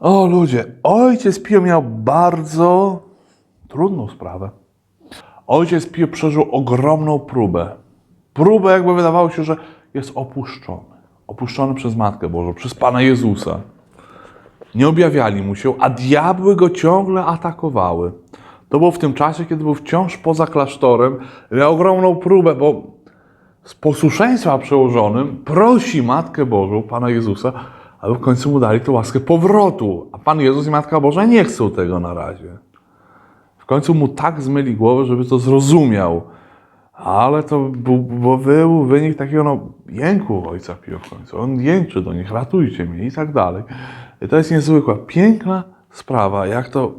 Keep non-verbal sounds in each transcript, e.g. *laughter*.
O ludzie, ojciec Pio miał bardzo trudną sprawę. Ojciec Pio przeżył ogromną próbę. Próbę, jakby wydawało się, że jest opuszczony. Opuszczony przez Matkę Bożą, przez Pana Jezusa. Nie objawiali mu się, a diabły go ciągle atakowały. To było w tym czasie, kiedy był wciąż poza klasztorem. Miał ogromną próbę, bo z posłuszeństwa przełożonym prosi Matkę Bożą, Pana Jezusa, aby w końcu mu dali tę łaskę powrotu. A Pan Jezus i Matka Boża nie chcą tego na razie. W końcu mu tak zmyli głowę, żeby to zrozumiał. Ale to był, był wynik takiego no, jęku ojca Pio w końcu. On jęczy do nich, ratujcie mnie i tak dalej. I to jest niezwykła, piękna sprawa, jak to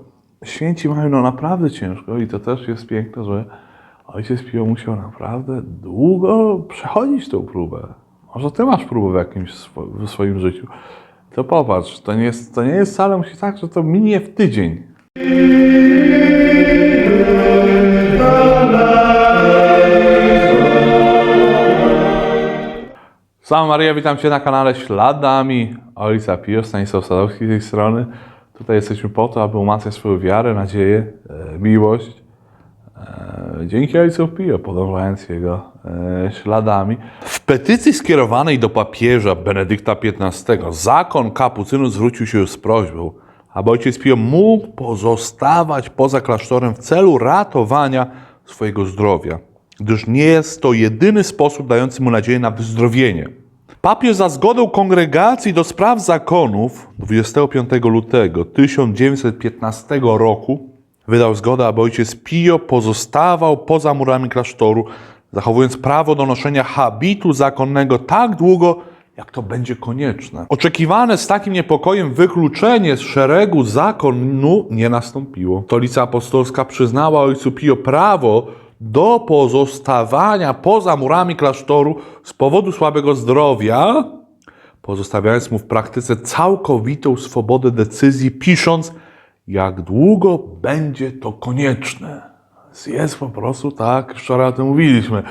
święci mają no naprawdę ciężko i to też jest piękne, że ojciec Pio musiał naprawdę długo przechodzić tę próbę. Może ty masz próbę w jakimś w swoim życiu. To popatrz, to nie jest, to nie jest wcale musi tak, że to minie w tydzień. Sama Maria, witam Cię na kanale Śladami Ojca Pio, Stanisław Sadowski z tej strony. Tutaj jesteśmy po to, aby umacniać swoją wiarę, nadzieję, e, miłość. E, dzięki Ojcu Pio, podążając jego e, śladami. Petycji skierowanej do papieża Benedykta XV zakon kapucynów zwrócił się z prośbą, aby Ojciec Pio mógł pozostawać poza klasztorem w celu ratowania swojego zdrowia, gdyż nie jest to jedyny sposób dający mu nadzieję na wyzdrowienie. Papież za zgodą kongregacji do spraw zakonów 25 lutego 1915 roku wydał zgodę, aby ojciec Pio pozostawał poza murami klasztoru, zachowując prawo do noszenia habitu zakonnego tak długo, jak to będzie konieczne. Oczekiwane z takim niepokojem wykluczenie z szeregu zakonu nie nastąpiło. Stolica Apostolska przyznała ojcu Pio prawo do pozostawania poza murami klasztoru z powodu słabego zdrowia, pozostawiając mu w praktyce całkowitą swobodę decyzji, pisząc, jak długo będzie to konieczne. Jest po prostu tak, wczoraj o tym mówiliśmy.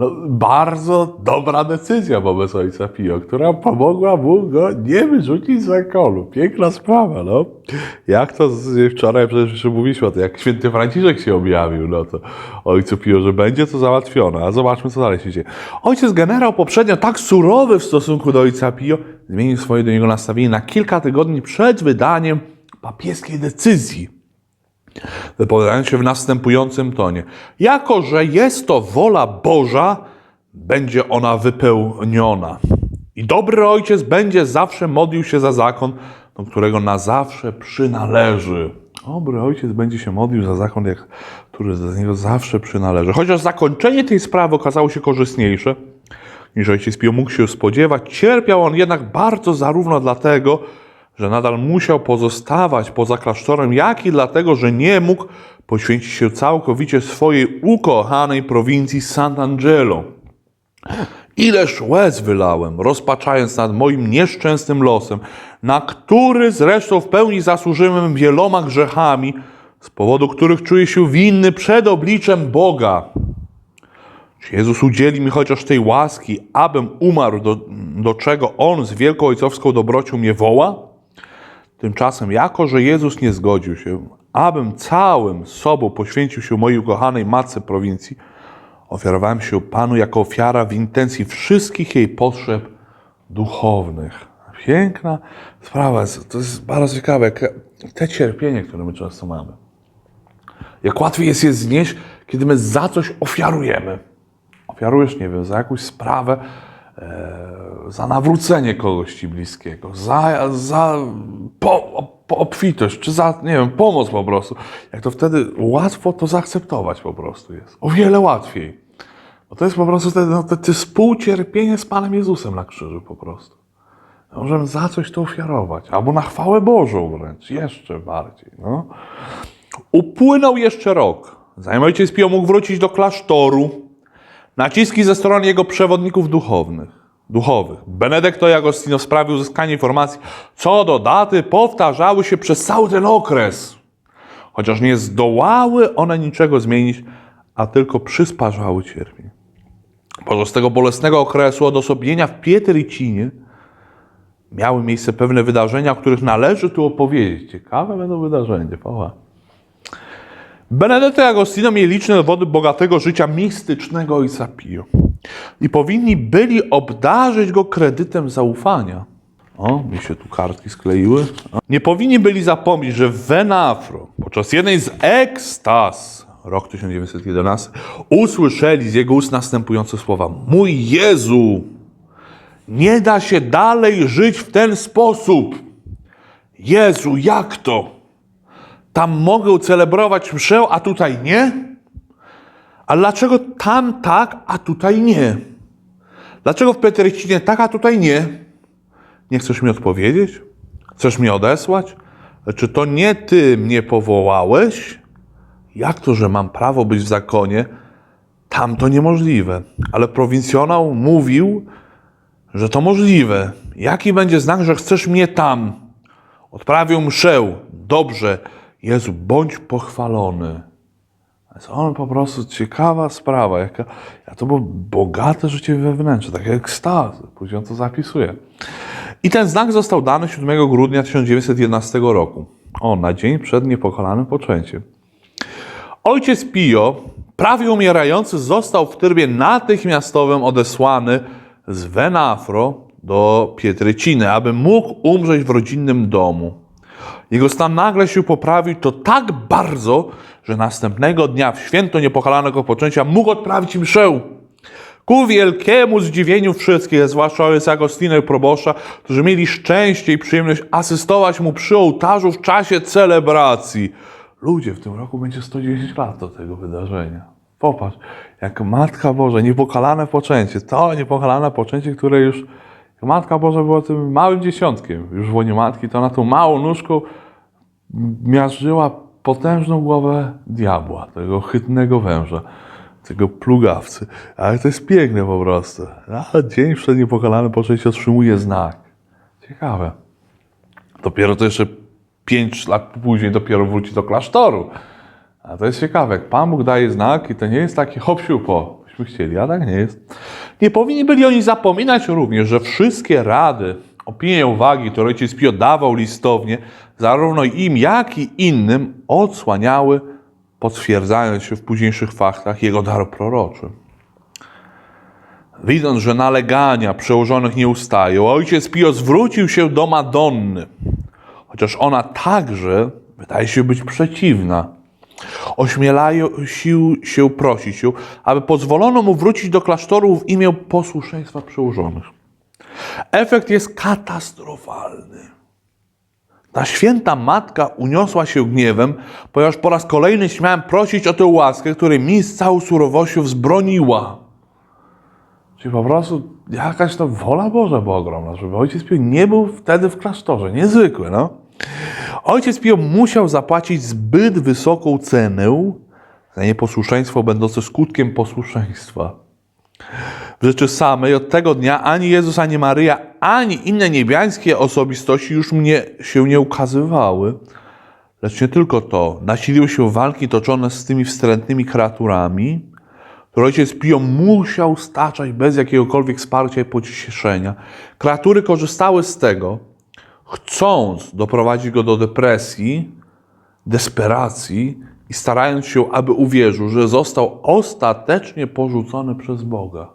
No, bardzo dobra decyzja wobec ojca Pio, która pomogła mu go nie wyrzucić z zakonu. Piękna sprawa, no. Jak to z, wczoraj przecież mówiliśmy o tym, jak święty Franciszek się objawił, no to ojcu Pio, że będzie to załatwione. A zobaczmy, co dalej się dzieje. Ojciec generał poprzednio tak surowy w stosunku do ojca Pio, zmienił swoje do niego nastawienie na kilka tygodni przed wydaniem papieskiej decyzji wypowiadając się w następującym tonie. Jako, że jest to wola Boża, będzie ona wypełniona. I dobry ojciec będzie zawsze modlił się za zakon, do którego na zawsze przynależy. Dobry ojciec będzie się modlił za zakon, jak, który do niego zawsze przynależy. Chociaż zakończenie tej sprawy okazało się korzystniejsze, niż ojciec Pio mógł się spodziewać, cierpiał on jednak bardzo zarówno dlatego, że nadal musiał pozostawać poza klasztorem, jak i dlatego, że nie mógł poświęcić się całkowicie swojej ukochanej prowincji Sant'Angelo. Ileż łez wylałem, rozpaczając nad moim nieszczęsnym losem, na który zresztą w pełni zasłużyłem wieloma grzechami, z powodu których czuję się winny przed obliczem Boga. Czy Jezus udzieli mi chociaż tej łaski, abym umarł, do, do czego On z wielką ojcowską dobrocią mnie woła? Tymczasem, jako że Jezus nie zgodził się, abym całym sobą poświęcił się mojej ukochanej matce prowincji, ofiarowałem się Panu jako ofiara w intencji wszystkich jej potrzeb duchownych. Piękna sprawa, to jest bardzo ciekawe, te cierpienie, które my często mamy. Jak łatwiej jest je znieść, kiedy my za coś ofiarujemy. Ofiarujesz, nie wiem, za jakąś sprawę, za nawrócenie kogoś ci bliskiego, za, za po, po, obfitość, czy za, nie wiem, pomoc po prostu. Jak to wtedy łatwo to zaakceptować po prostu jest. O wiele łatwiej. Bo to jest po prostu te, no, te, te współcierpienie z Panem Jezusem na krzyżu po prostu. Możemy za coś to ofiarować. Albo na chwałę Bożą wręcz. Jeszcze bardziej. No. Upłynął jeszcze rok, Pio mógł wrócić do klasztoru. Naciski ze strony jego przewodników duchownych, duchowych. Benedetto i Agostino w sprawie uzyskania informacji co do daty powtarzały się przez cały ten okres. Chociaż nie zdołały one niczego zmienić, a tylko przysparzały cierpień. Podczas tego bolesnego okresu odosobnienia w Pietricinie miały miejsce pewne wydarzenia, o których należy tu opowiedzieć. Ciekawe będą wydarzenia. Poła. Benedetto i Agostino mieli liczne dowody bogatego życia mistycznego ojca Pio. I powinni byli obdarzyć go kredytem zaufania. O, mi się tu kartki skleiły. Nie powinni byli zapomnieć, że Venafro podczas jednej z ekstaz, rok 1911, usłyszeli z jego ust następujące słowa. Mój Jezu, nie da się dalej żyć w ten sposób. Jezu, jak to? Tam mogę celebrować mszę, a tutaj nie? A dlaczego tam tak, a tutaj nie? Dlaczego w Petrycinie tak, a tutaj nie? Nie chcesz mi odpowiedzieć? Chcesz mnie odesłać? Czy to nie ty mnie powołałeś? Jak to, że mam prawo być w zakonie? Tam to niemożliwe. Ale prowincjonał mówił, że to możliwe. Jaki będzie znak, że chcesz mnie tam? Odprawił mszę. Dobrze. Jezu, bądź pochwalony. Jest on po prostu ciekawa sprawa. Jaka, ja to było bogate życie wewnętrzne, takie ekstazy. Później on to zapisuje. I ten znak został dany 7 grudnia 1911 roku. O, na dzień przed niepokalanym poczęciem. Ojciec Pio, prawie umierający, został w trybie natychmiastowym odesłany z Venafro do Pietryciny, aby mógł umrzeć w rodzinnym domu. Jego stan nagle się poprawił to tak bardzo, że następnego dnia w święto niepokalanego poczęcia mógł odprawić mszę. Ku wielkiemu zdziwieniu wszystkich, zwłaszcza ojca Agostino i probosza, którzy mieli szczęście i przyjemność asystować mu przy ołtarzu w czasie celebracji. Ludzie, w tym roku będzie 110 lat do tego wydarzenia. Popatrz, jak Matka Boża, niepokalane poczęcie, to niepokalane poczęcie, które już Matka Boża była tym małym dziesiątkiem już w łonie Matki, to na tą małą nóżką miażdżyła potężną głowę diabła, tego chytnego węża, tego plugawcy. Ale to jest piękne po prostu. A dzień przed niepokalanym poczęcie otrzymuje znak. Ciekawe. Dopiero to jeszcze pięć lat później dopiero wróci do klasztoru. A to jest ciekawe, jak Pan Bóg daje znak i to nie jest taki hop po, chcieli, a tak nie jest. Nie powinni byli oni zapominać również, że wszystkie rady, opinie, uwagi, które ojciec Pio dawał listownie, zarówno im, jak i innym odsłaniały, potwierdzając się w późniejszych faktach, jego dar proroczy. Widząc, że nalegania przełożonych nie ustają, ojciec Pio zwrócił się do Madonny, chociaż ona także wydaje się być przeciwna. Ośmielają sił się prosić aby pozwolono mu wrócić do klasztoru w imię posłuszeństwa przełożonych. Efekt jest katastrofalny. Ta święta matka uniosła się gniewem, ponieważ po raz kolejny śmiałem prosić o tę łaskę, której mi z całą surowością wzbroniła. Czyli po prostu jakaś to wola Boża była ogromna, żeby ojciec Pio nie był wtedy w klasztorze. Niezwykłe, no. Ojciec Pio musiał zapłacić zbyt wysoką cenę za nieposłuszeństwo będące skutkiem posłuszeństwa. W rzeczy samej od tego dnia ani Jezus, ani Maryja, ani inne niebiańskie osobistości już mnie się nie ukazywały. Lecz nie tylko to. Nasiliły się walki toczone z tymi wstrętnymi kreaturami, które ojciec Pio musiał staczać bez jakiegokolwiek wsparcia i pocieszenia. Kreatury korzystały z tego, chcąc doprowadzić go do depresji, desperacji i starając się, aby uwierzył, że został ostatecznie porzucony przez Boga.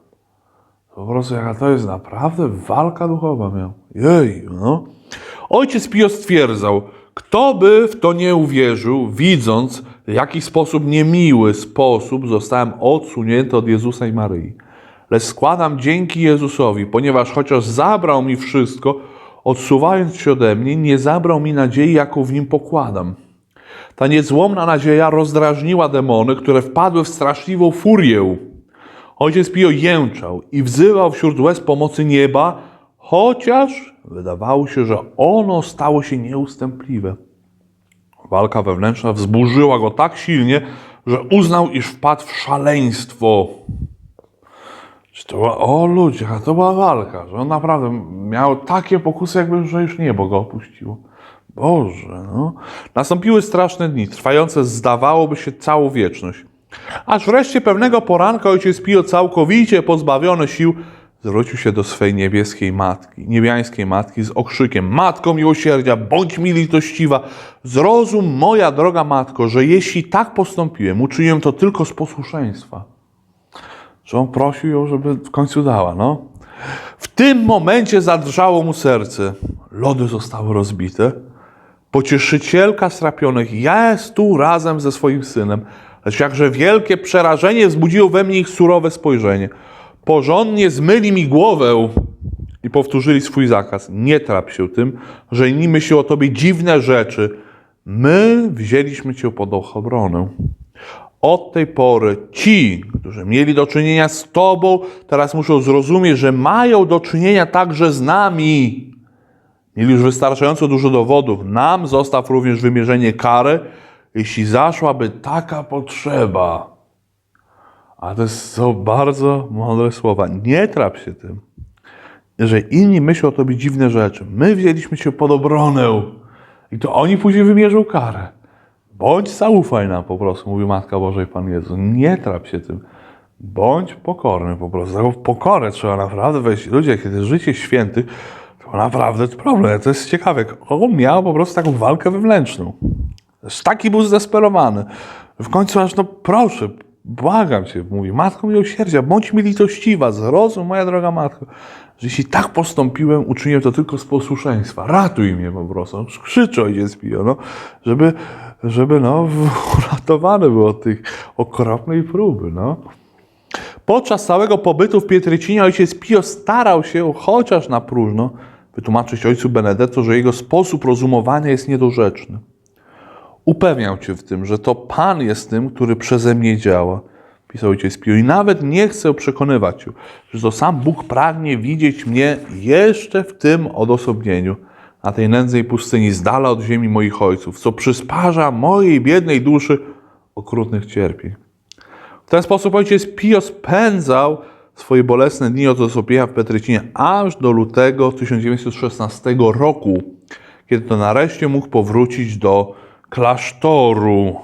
Po prostu jaka to jest naprawdę walka duchowa miał. Jej, no. Ojciec Pio stwierdzał, kto by w to nie uwierzył, widząc w jaki sposób niemiły sposób zostałem odsunięty od Jezusa i Maryi. Lecz składam dzięki Jezusowi, ponieważ chociaż zabrał mi wszystko, odsuwając się ode mnie, nie zabrał mi nadziei, jaką w nim pokładam. Ta niezłomna nadzieja rozdrażniła demony, które wpadły w straszliwą furię. Ojciec Pio jęczał i wzywał wśród łez pomocy nieba, chociaż wydawało się, że ono stało się nieustępliwe. Walka wewnętrzna wzburzyła go tak silnie, że uznał, iż wpadł w szaleństwo. To była, o ludzie, a to była walka, że on naprawdę miał takie pokusy, jakby że już niebo go opuściło. Boże, no. Nastąpiły straszne dni, trwające zdawałoby się całą wieczność. Aż wreszcie pewnego poranka ojciec Pio całkowicie pozbawiony sił zwrócił się do swej niebieskiej matki, niebiańskiej matki z okrzykiem: Matko miłosierdzia, bądź mi litościwa, zrozum, moja droga matko, że jeśli tak postąpiłem, uczyniłem to tylko z posłuszeństwa. Że on prosił ją, żeby w końcu dała, no. W tym momencie zadrżało mu serce. Lody zostały rozbite. Pocieszycielka strapionych jest tu razem ze swoim synem. Lecz jakże wielkie przerażenie wzbudziło we mnie ich surowe spojrzenie. Porządnie zmyli mi głowę i powtórzyli swój zakaz. Nie trap się tym, że inni myślą o tobie dziwne rzeczy. My wzięliśmy cię pod ochronę. Od tej pory ci, którzy mieli do czynienia z Tobą, teraz muszą zrozumieć, że mają do czynienia także z nami. Mieli już wystarczająco dużo dowodów. Nam zostaw również wymierzenie kary, jeśli zaszłaby taka potrzeba. A to są bardzo mądre słowa. Nie trap się tym. Jeżeli inni myślą o tobie dziwne rzeczy, my wzięliśmy cię pod obronę i to oni później wymierzą karę. Bądź zaufaj nam po prostu, mówi Matka Boża i Pan Jezus. Nie trap się tym. Bądź pokorny po prostu. Taką pokorę trzeba naprawdę wejść. Ludzie, kiedy życie świętych, to naprawdę to problem. To jest ciekawe. On miał po prostu taką walkę wewnętrzną. Taki był zdesperowany. W końcu aż no proszę, błagam cię, mówi, Matko miłosierdzia, bądź mi litościwa, zrozum, moja droga Matko, że jeśli tak postąpiłem, uczyniłem to tylko z posłuszeństwa. Ratuj mnie po prostu. Krzyczy ojciec Pio, no, żeby, żeby no, *laughs* uratowany był od tych okropnej próby, no. Podczas całego pobytu w Pietrycinie ojciec Pio starał się, chociaż na próżno, wytłumaczyć ojcu Benedetto, że jego sposób rozumowania jest niedorzeczny. Upewniał cię w tym, że to Pan jest tym, który przeze mnie działa, pisał ojciec Pio. I nawet nie chcę przekonywać że to sam Bóg pragnie widzieć mnie jeszcze w tym odosobnieniu, na tej nędznej pustyni, z dala od ziemi moich ojców, co przysparza mojej biednej duszy okrutnych cierpień. W ten sposób ojciec Pio spędzał swoje bolesne dni od w Petrycinie aż do lutego 1916 roku, kiedy to nareszcie mógł powrócić do klasztoru.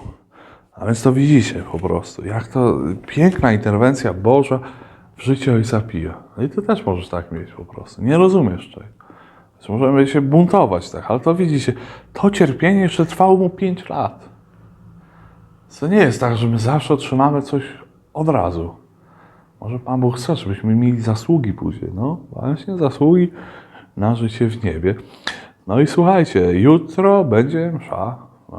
A więc to widzicie po prostu, jak to piękna interwencja Boża w życiu ojca Pio. No i ty też możesz tak mieć po prostu. Nie rozumiesz. Więc Możemy się buntować, tak, ale to widzicie, to cierpienie jeszcze trwało mu 5 lat. To nie jest tak, że my zawsze otrzymamy coś od razu. Może Pan Bóg chce, żebyśmy mieli zasługi później. No, właśnie zasługi na życie w niebie. No i słuchajcie, jutro będzie msza.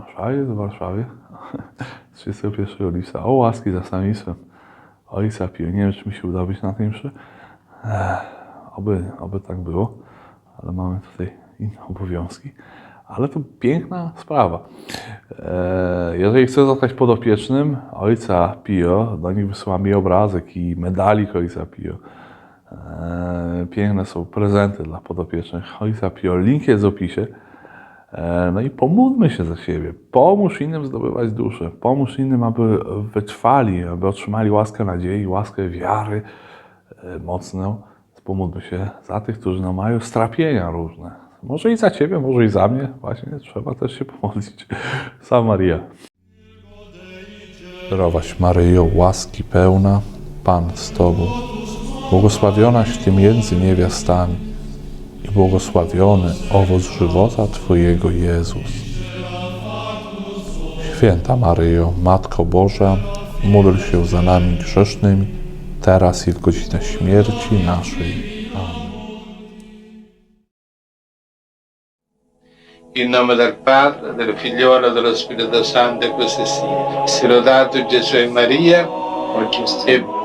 Msza jest w Warszawie. *laughs* 31 lipca. O łaski za samictwem. Ojca Pio. Nie wiem, czy mi się uda być na tej mszy. Oby, oby tak było. Ale mamy tutaj inne obowiązki. Ale to piękna sprawa. E, Jeżeli chcę zostać podopiecznym ojca Pio, do nich wysyłam mi obrazek i medalik ojca Pio. E, Piękne są prezenty dla podopiecznych ojca Pio. Link jest w opisie. E, No i pomódlmy się za siebie. Pomóż innym zdobywać duszę. Pomóż innym, aby wytrwali, aby otrzymali łaskę nadziei, łaskę wiary e, mocną. Pomódlmy się za tych, którzy no, mają strapienia różne. Może i za Ciebie, może i za mnie. Właśnie trzeba też się pomodlić. Sam Maria. Zdrowaś Maryjo, łaski pełna, Pan z Tobą. Błogosławionaś Ty między niewiastami i błogosławiony owoc żywota Twojego Jezus. Święta Maryjo, Matko Boża, módl się za nami grzesznymi, teraz i w godzinę śmierci naszej. In nome del Padre, del Figliolo e dello Spirito Santo, così sia. Gesù e Maria, oggi e.